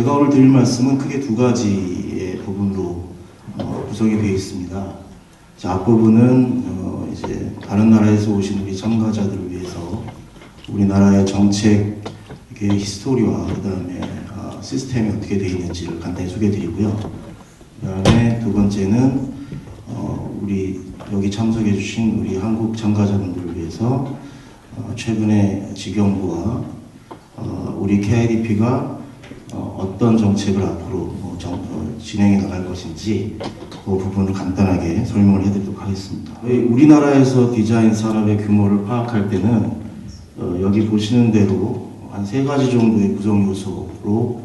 제가 오늘 드릴 말씀은 크게 두 가지의 부분으로 어, 구성이 되어 있습니다. 자, 앞부분은 어, 이제 다른 나라에서 오신 우리 참가자들을 위해서 우리나라의 정책의 히스토리와 그다음에 어, 시스템이 어떻게 되어 있는지를 간단히 소개해드리고요. 그다음에 두 번째는 어, 우리 여기 참석해 주신 우리 한국 참가자분들을 위해서 어, 최근에 직영부와 어, 우리 KIDP가 어, 떤 정책을 앞으로 뭐 정- 어, 진행해 나갈 것인지 그 부분을 간단하게 설명을 해드리도록 하겠습니다. 우리나라에서 디자인 산업의 규모를 파악할 때는 어, 여기 보시는 대로 한 세 가지 정도의 구성 요소로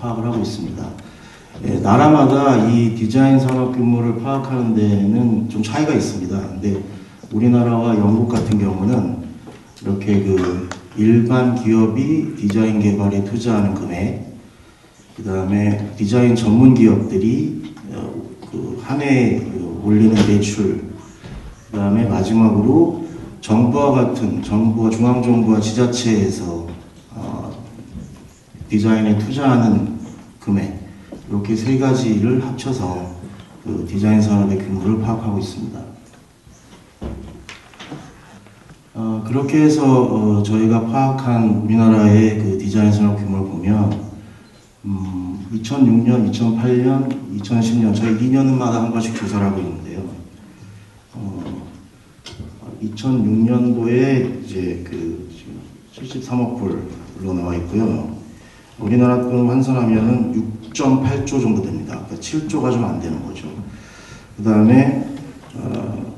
파악을 하고 있습니다. 예, 나라마다 이 디자인 산업 규모를 파악하는 데는 좀 차이가 있습니다. 근데 우리나라와 영국 같은 경우는 이렇게 그 일반 기업이 디자인 개발에 투자하는 금액, 그 다음에 디자인 전문 기업들이 어, 그 올리는 매출, 그 다음에 마지막으로 정부와 같은 정부와 중앙정부와 지자체에서 어, 디자인에 투자하는 금액 이렇게 세 가지를 합쳐서 그 디자인 산업의 규모를 파악하고 있습니다. 어, 그렇게 해서 어, 저희가 파악한 우리나라의 그 디자인 산업 규모를 보면 음, 2006년, 2008년, 2010년 저희 2년마다 한 번씩 조사를 하고 있는데요. 어, 2006년도에 이제 그 73억 불로 나와 있고요. 우리나라 돈 환산하면은 6.8조 정도 됩니다. 그러니까 7조가 좀 안 되는 거죠. 그 다음에 어,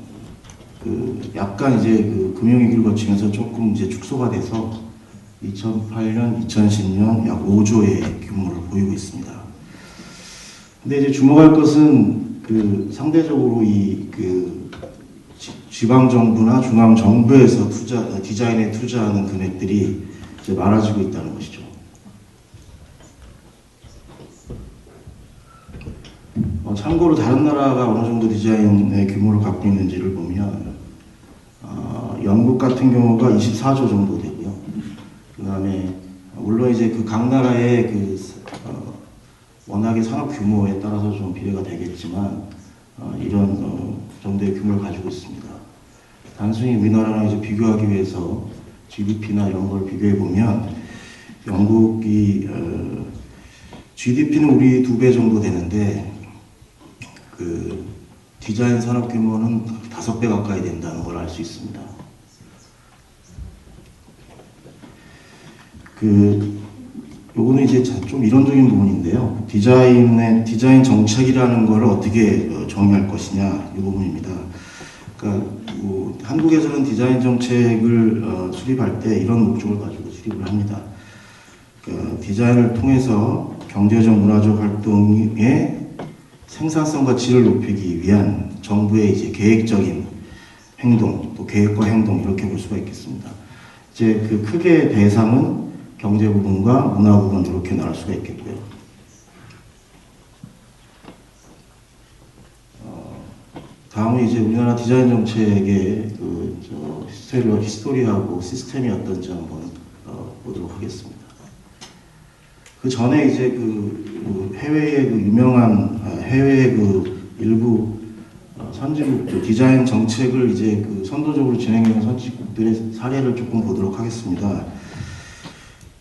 그 약간 이제 그 금융위기를 거치면서 조금 이제 축소가 돼서 2008년, 2010년 약 5조의 규모를 보이고 있습니다. 근데 이제 주목할 것은 그 상대적으로 이 그 지방 정부나 중앙 정부에서 투자 디자인에 투자하는 금액들이 이제 많아지고 있다는 것이죠. 어, 참고로 다른 나라가 어느 정도 디자인의 규모를 갖고 있는지를 보면 어, 영국 같은 경우가 24조 정도. 그다음에 물론 이제 그 각 나라의 그 어, 워낙에 산업 규모에 따라서 좀 비례가 되겠지만 어, 이런 어, 정도의 규모를 가지고 있습니다. 단순히 우리나라랑 이제 비교하기 위해서 GDP나 이런 걸 비교해 보면 영국이 어, GDP는 우리 두 배 정도 되는데 그 디자인 산업 규모는 다섯 배 가까이 된다는 걸 알 수 있습니다. 그 요거는 이제 자- 좀 이론적인 부분인데요. 디자인의 디자인 정책이라는 걸 어떻게 어, 정의할 것이냐 이 부분입니다. 그러니까 뭐 한국에서는 디자인 정책을 어, 수립할 때 이런 목적을 가지고 수립을 합니다. 그 디자인을 통해서 경제적 문화적 활동의 생산성과 질을 높이기 위한 정부의 이제 계획적인 행동, 또 계획과 행동 이렇게 볼 수가 있겠습니다. 이제 그 크게 대상은 경제 부분과 문화 부분 이렇게 나눌 수가 있겠고요. 어, 다음은 이제 우리나라 디자인 정책의 그저 히스토리, 히스토리하고 시스템이 어떤지 한번 어, 보도록 하겠습니다. 그 전에 이제 그, 그 해외의 그 유명한 아, 해외의 그 일부 어, 선진국들 디자인 정책을 이제 그 선도적으로 진행하는 선진국들의 사례를 조금 보도록 하겠습니다.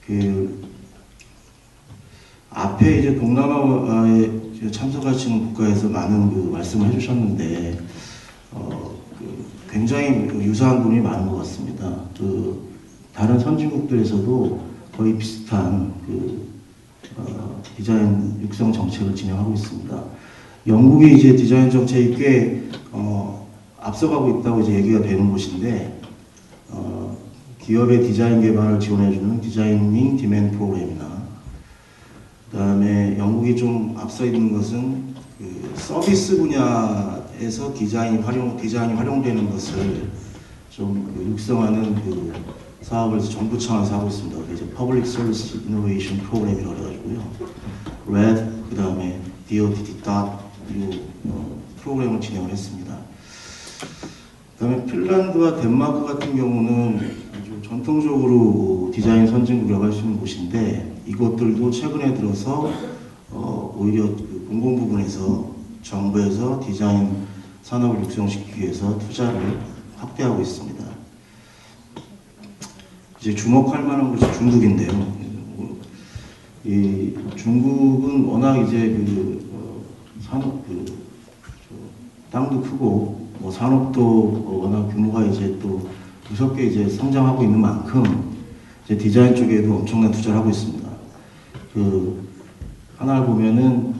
그 앞에 이제 동남아에 참석하시는 국가에서 많은 그 말씀을 해주셨는데 어, 그 굉장히 그 유사한 부분이 많은 것 같습니다. 그 다른 선진국들에서도 거의 비슷한 그 어, 디자인 육성 정책을 진행하고 있습니다. 영국이 이제 디자인 정책이 꽤 어, 앞서가고 있다고 이제 얘기가 되는 곳인데 어, 기업의 디자인 개발을 지원해주는 디자이닝 디맨 프로그램이나 그 다음에 영국이 좀 앞서 있는 것은 그 서비스 분야에서 디자인이 활용 디자인이 활용되는 것을 좀 그 육성하는 그 사업을 정부 차원에서 하고 있습니다. 이제 Public Service Innovation Program이라고 해가지고요. RED 그다음에 DOTT 이 어, 프로그램을 진행을 했습니다. 그 다음에 핀란드와 덴마크 같은 경우는 전통적으로 디자인 선진국이라고 할 수 있는 곳인데 이것들도 최근에 들어서 어, 오히려 그 공공 부분에서 정부에서 디자인 산업을 육성시키기 위해서 투자를 확대하고 있습니다. 이제 주목할 만한 곳이 중국인데요. 이 중국은 워낙 이제 그 어, 산업 그 저, 땅도 크고 뭐 산업도 어, 워낙 규모가 이제 또 무섭게 이제 성장하고 있는 만큼 이제 디자인 쪽에도 엄청난 투자를 하고 있습니다. 그 하나를 보면은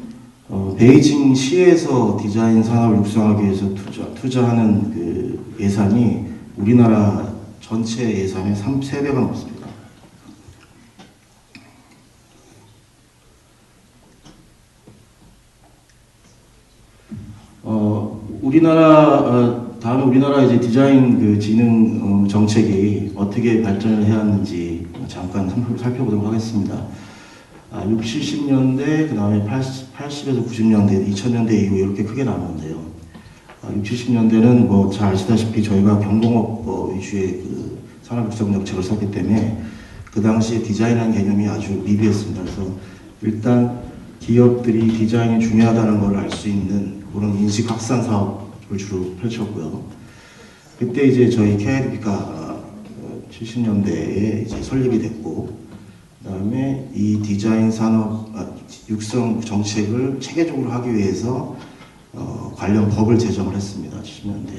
어, 베이징 시에서 디자인 산업을 육성하기 위해서 투자, 투자하는 그 예산이 우리나라 전체 예산의 3, 3배가 넘습니다. 어, 우리나라, 어, 다음에 우리나라 이제 디자인 그 지능 어, 정책이 어떻게 발전을 해왔는지 잠깐 살펴- 살펴보도록 하겠습니다. 아, 60, 70년대, 그 다음에 80, 80에서 90년대, 2000년대 이후 이렇게 크게 나누는데요. 아, 60, 70년대는 뭐 잘 아시다시피 저희가 경공업 어, 위주의 그 산업 육성 정책을 썼기 때문에 그 당시에 디자인이라는 개념이 아주 미비했습니다. 그래서 일단 기업들이 디자인이 중요하다는 걸 알 수 있는 그런 인식 확산 사업을 주로 펼쳤고요. 그때 이제 저희 KIDP가 70년대에 이제 설립이 됐고, 그 다음에 이 디자인 산업 아, 육성 정책을 체계적으로 하기 위해서 어, 관련 법을 제정을 했습니다. 70년대.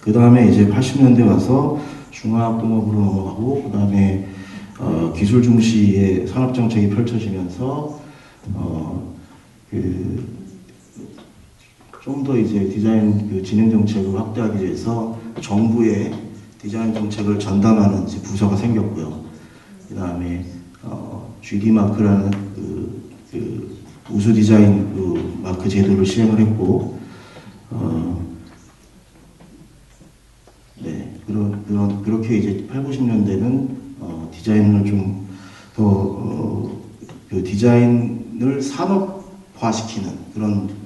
그 다음에 이제 80년대 와서 중화학공업으로 넘어가고, 그 다음에 어, 기술 중시의 산업 정책이 펼쳐지면서 어, 그 좀 더 이제 디자인 그 진행 정책을 확대하기 위해서 정부의 디자인 정책을 전담하는 부서가 생겼고요. 그 다음에 어, GD 마크라는 그, 그 우수 디자인 그 마크 제도를 시행을 했고, 어, 네 그런 그런 그렇게 이제 8, 90년대는 어, 디자인을 좀더 어, 그 디자인을 산업화시키는 그런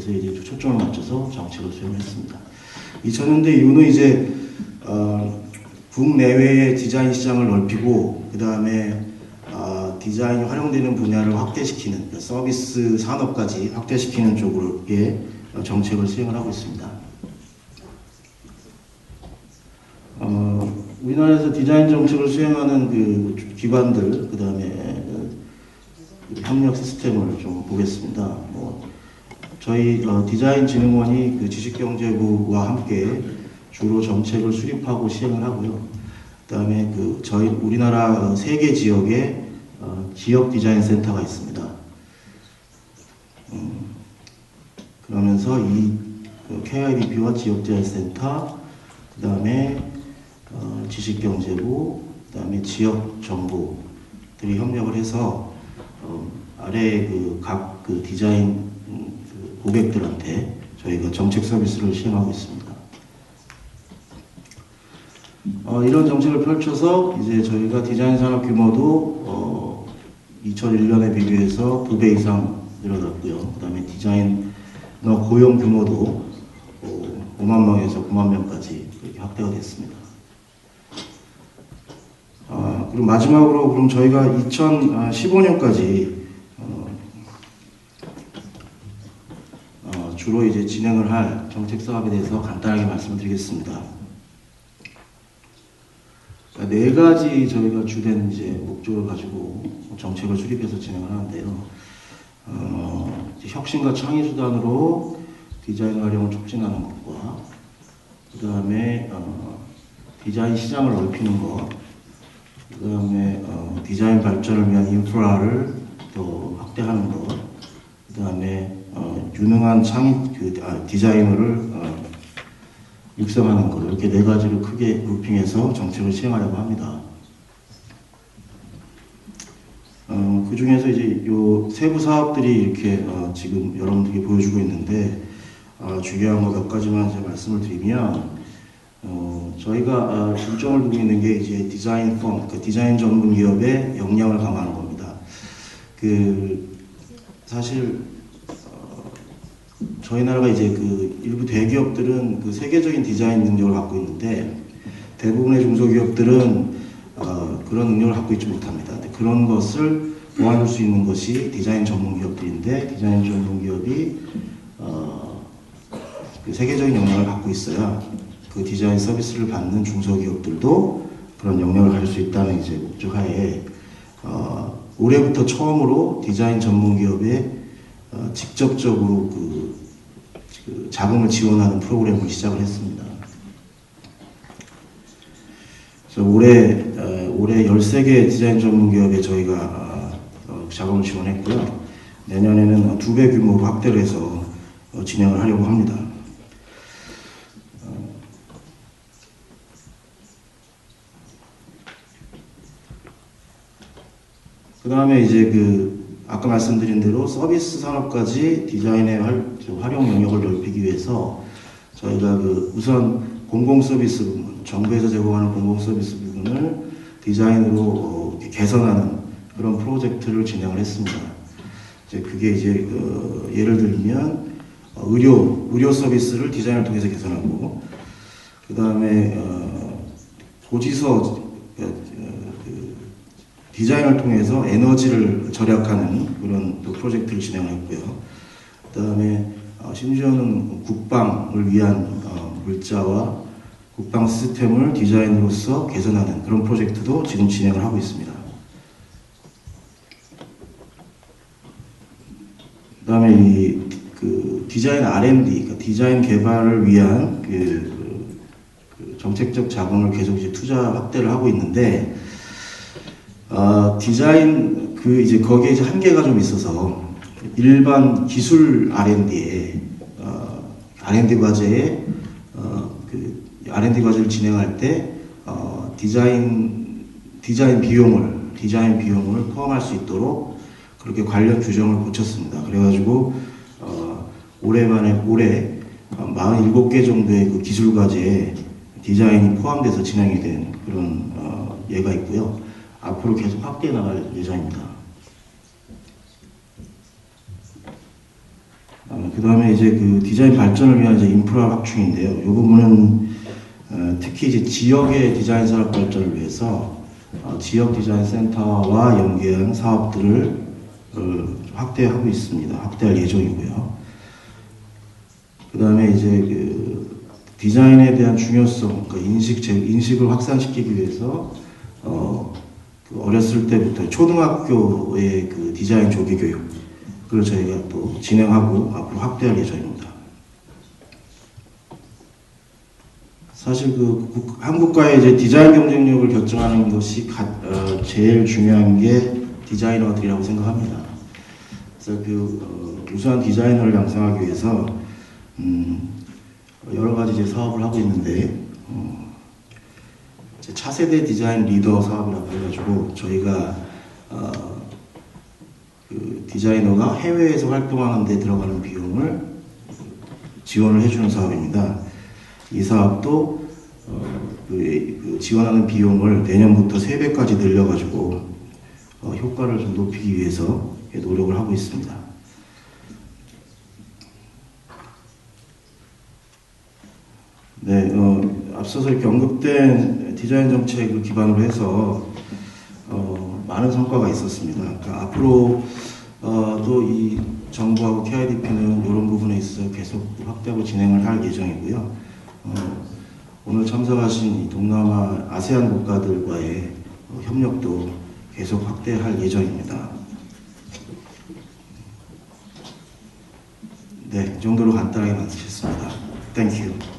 어, 곳에 이제 초점을 맞춰서 정책을 수행했습니다. 2000년대 이후는 이제 어, 국내외의 디자인 시장을 넓히고 그 다음에 어, 디자인이 활용되는 분야를 확대시키는 그러니까 서비스 산업까지 확대시키는 쪽으로의 정책을 수행을 하고 있습니다. 어, 우리나라에서 디자인 정책을 수행하는 그 기관들, 그 다음에 협력 시스템을 좀 보겠습니다. 뭐, 저희 어, 디자인진흥원이 그 지식경제부와 함께 주로 정책을 수립하고 시행을 하고요. 그다음에 그 저희 우리나라 세 개 지역에 어, 지역 디자인 센터가 있습니다. 음, 그러면서 이 그 KIDP와 지역 디자인 센터, 그다음에 어, 지식경제부, 그다음에 지역 정부들이 협력을 해서 어, 아래 그각 그 디자인 음, 그 고객들한테 저희가 정책 서비스를 시행하고 있습니다. 어, 이런 정책을 펼쳐서 이제 저희가 디자인 산업 규모도 어, 2001년에 비교해서 두배 이상 늘어났고요. 그 다음에 디자이너 고용 규모도 어, 5만 명에서 9만 명까지 그렇게 확대가 됐습니다. 아, 그리고 마지막으로 그럼 저희가 2015년까지 주로 이제 진행을 할 정책 사업에 대해서 간단하게 말씀드리겠습니다. 네 가지 저희가 주된 이제 목적을 가지고 정책을 수립해서 진행을 하는데요. 어, 혁신과 창의 수단으로 디자인 활용을 촉진하는 것과 그 다음에 어, 디자인 시장을 넓히는 것, 그 다음에 어, 디자인 발전을 위한 인프라를 더 확대하는 것, 그 다음에 어, 유능한 창의 그 아, 디자이너를 어, 육성하는 것 이렇게 네 가지를 크게 그룹핑해서 정책을 시행하려고 합니다. 어, 그 중에서 이제 요 세부 사업들이 이렇게 어, 지금 여러분들께 보여주고 있는데 어, 중요한 거 몇 가지만 제가 말씀을 드리면 어, 저희가 어, 중점을 두고 있는 게 이제 디자인 펌, 그 디자인 전문 기업의 역량을 강화하는 겁니다. 그 사실 어, 저희 나라가 이제 그 일부 대기업들은 그 세계적인 디자인 능력을 갖고 있는데 대부분의 중소기업들은 어, 그런 능력을 갖고 있지 못합니다. 그런 것을 도와줄 수 있는 것이 디자인 전문 기업들인데 디자인 전문 기업이 어, 그 세계적인 역량을 갖고 있어야 그 디자인 서비스를 받는 중소기업들도 그런 역량을 가질 수 있다는 이제 목적하에 어, 올해부터 처음으로 디자인 전문 기업에 어, 직접적으로 그, 그 자금을 지원하는 프로그램을 시작을 했습니다. 그래서 올해 어, 올해 13개 디자인 전문 기업에 저희가 어, 자금을 지원했고요. 내년에는 두 배 규모로 확대를 해서 어, 진행을 하려고 합니다. 그 다음에 이제 그 아까 말씀드린 대로 서비스 산업까지 디자인의 활, 저 활용 영역을 넓히기 위해서 저희가 그 우선 공공 서비스 부분, 정부에서 제공하는 공공 서비스 부분을 디자인으로 어, 개선하는 그런 프로젝트를 진행을 했습니다. 이제 그게 이제 그 예를 들면 어, 의료 의료 서비스를 디자인을 통해서 개선하고 그 다음에 어, 고지서 그, 어, 그 디자인을 통해서 에너지를 절약하는 그런 또 프로젝트를 진행했고요. 그 다음에 어, 심지어는 국방을 위한 어, 물자와 국방 시스템을 디자인으로서 개선하는 그런 프로젝트도 지금 진행을 하고 있습니다. 그다음에 이 그 디자인 R&D, 그러니까 디자인 개발을 위한 그, 그- 그 정책적 자금을 계속 이제 투자 확대를 하고 있는데 어, 디자인 그 이제 거기에 이제 한계가 좀 있어서 일반 기술 R&D에 어, R&D 과제에 어, 그 R&D 과제를 진행할 때 어, 디자인 디자인 비용을 디자인 비용을 포함할 수 있도록 그렇게 관련 규정을 고쳤습니다. 그래가지고 어, 올해만에 올해 어, 47개 정도의 그 기술 과제에 디자인이 포함돼서 진행이 된 그런 어, 예가 있고요. 앞으로 계속 확대해 나갈 예정입니다. 그 다음에 이제 그 디자인 발전을 위한 이제 인프라 확충인데요. 이 부분은 어, 특히 이제 지역의 디자인 산업 발전을 위해서 어, 지역 디자인 센터와 연계한 사업들을 어, 확대하고 있습니다. 확대할 예정이고요. 그 다음에 이제 그 디자인에 대한 중요성, 그 인식, 제- 인식을 확산시키기 위해서 어, 그 어렸을 때부터 초등학교의 그 디자인 조기 교육을 저희가 또 진행하고 앞으로 확대할 예정입니다. 사실 그 국- 한국과의 이제 디자인 경쟁력을 결정하는 것이 가, 어, 제일 중요한 게 디자이너들이라고 생각합니다. 그래서 그 어, 우수한 디자이너를 양성하기 위해서 음, 여러 가지 이제 사업을 하고 있는데 차세대 디자인 리더 사업이라고 해가지고 저희가 어, 그 디자이너가 해외에서 활동하는 데 들어가는 비용을 지원을 해주는 사업입니다. 이 사업도 어, 그, 그 지원하는 비용을 내년부터 3배까지 늘려가지고 어, 효과를 좀 높이기 위해서 노력을 하고 있습니다. 네, 어, 앞서서 이렇게 언급된 디자인 정책을 기반으로 해서 어, 많은 성과가 있었습니다. 그러니까 앞으로 어, 또이 정부하고 KIDP는 이런 부분에 있어서 계속 확대하고 진행을 할 예정이고요. 어, 오늘 참석하신 이 동남아 아세안 국가들과의 어, 협력도 계속 확대할 예정입니다. 네, 이 정도로 간단하게 마치겠습니다. You.